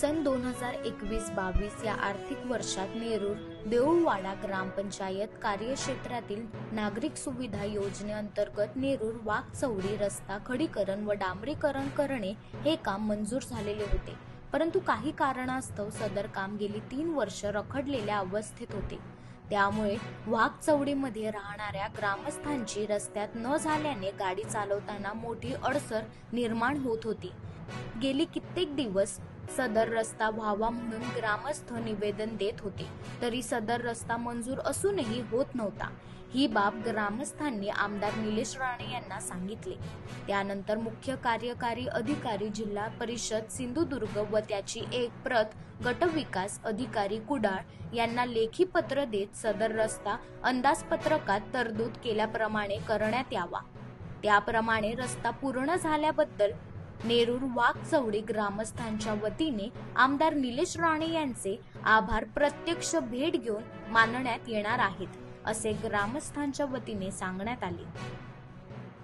सन दोन हजार एकवीस बावीस या आर्थिक वर्षात नेरूर देऊळवाडा ग्रामपंचायत कार्यक्षेत्रातील नागरिक सुविधा योजनेअंतर्गत नेरूर वाघचौडी रस्ता खडीकरण व डांबरीकरण करणे हे काम मंजूर झालेले होते. परंतु काही कारणास्तव सदर काम गेली तीन वर्ष रखडलेल्या अवस्थेत होते. त्यामुळे वाघचौडीमध्ये राहणाऱ्या ग्रामस्थांची रस्त्यात न झाल्याने गाडी चालवताना मोठी अडसर निर्माण होत होती. गेली कित्येक दिवस सदर रस्ता व्हावा म्हणून ग्रामस्थ निवेदन देत होते. तरी सदर रस्ता मंजूर असूनही होत नव्हता. ही बाब ग्रामस्थांनी आमदार निलेश राणे यांना सांगितले. त्यानंतर मुख्य कार्यकारी अधिकारी जिल्हा परिषद सिंधुदुर्ग व त्याची एक प्रत गटविकास अधिकारी कुडाळ यांना लेखी पत्र देत सदर रस्ता अंदाजपत्रकात तरतूद केल्याप्रमाणे करण्यात यावा. त्याप्रमाणे रस्ता पूर्ण झाल्याबद्दल नेरूर वाघचौडी ग्रामस्थांच्या वतीने आमदार निलेश राणे यांचे आभार प्रत्यक्ष भेट घेऊन मानण्यात येणार आहेत असे ग्रामस्थांच्या वतीने सांगण्यात आले.